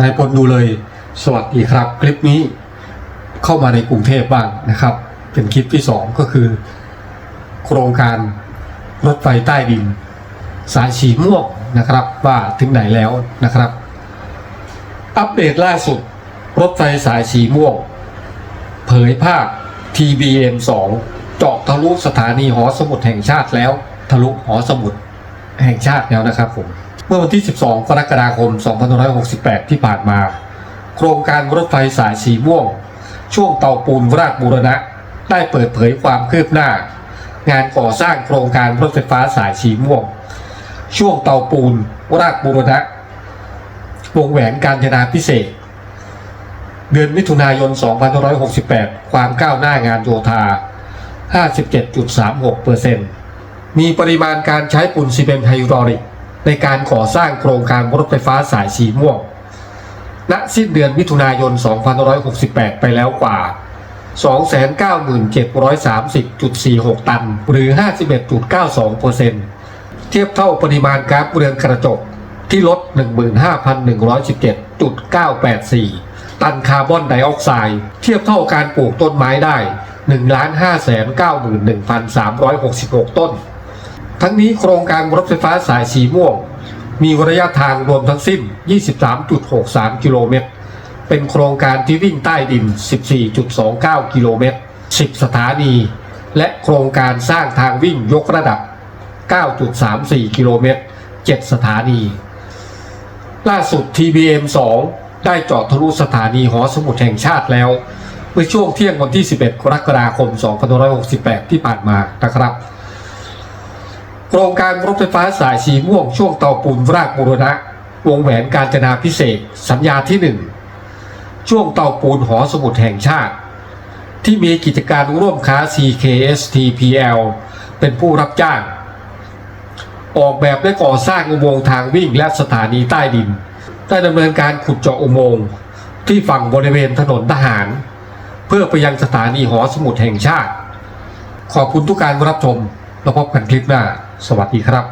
นายพลดูเลย สวัสดีครับ คลิปนี้เข้ามาในกรุงเทพบ้างนะครับ เป็นคลิปที่สองก็คือ โครงการรถไฟใต้ดิน สายสีม่วงนะครับ ว่าถึงไหนแล้วนะครับ อัปเดตล่าสุด รถไฟสายสีม่วง เผยภาพ TBM 2เจาะทะลุสถานีหอสมุดแห่งชาติแล้ว ทะลุหอสมุดแห่งชาติแล้วนะครับผม เมื่อวันที่ 12 กรกฎาคม 2568 ที่ผ่านมา โครงการรถไฟสายสีม่วง ช่วงเตาปูนราชบูรณะ ได้เปิดเผยความคืบหน้า งานก่อสร้างโครงการรถไฟฟ้าสายสีม่วง ช่วงเตาปูนราชบูรณะ วงแหวนการจนาพิเศษ เดือนมิถุนายน 2568 ความก้าวหน้างานโยธา 57.36%มีปริมาณการใช้ปูนซีเมนต์ไฮดรอลิก ในการก่อสร้างโครงการรถไฟฟ้าสายสีม่วง ณ สิ้นเดือนมิถุนายน 2568 ไปแล้วกว่า 297,30.46 ตัน หรือ 51.92%เทียบเท่าปริมาณก๊าซเรือนกระจกที่ลด 15,117.984 ตันคาร์บอนไดออกไซด์ เทียบเท่าการปลูกต้นไม้ได้ 1,591,366 ต้น ทั้งนี้โครงการรถไฟฟ้าสายสีม่วง มีระยะทางรวมทั้งสิ้น 23.63 กิโลเมตร เป็นโครงการที่วิ่งใต้ดิน 14.29 กิโลเมตร 10 สถานี และโครงการสร้างทางวิ่งยกระดับ 9.34 กิโลเมตร 7 สถานี ล่าสุด TBM 2 ได้เจาะทะลุสถานีหอสมุดแห่งชาติแล้วเมื่อช่วงเที่ยงวันที่ 11 กรกฎาคม 2568 ที่ผ่านมานะครับ โครงการรถไฟฟ้าสายสีม่วงช่วงเตาปูนราชบุรณะ วงแหวนการจนาพิเศษ สัญญาที่ 1 ช่วงเตาปูนหอสมุดแห่งชาติ ที่มีกิจการร่วมค้า CKSTPL เป็นผู้รับจ้าง ออกแบบและก่อสร้างอุโมงค์ทางวิ่งและสถานีใต้ดิน ได้ดำเนินการขุดเจาะอุโมงค์ที่ฝั่งบริเวณถนนทหาร เพื่อไปยังสถานีหอสมุดแห่งชาติ ขอบคุณทุกการรับชม แล้วพบกันคลิปหน้า สวัสดีครับ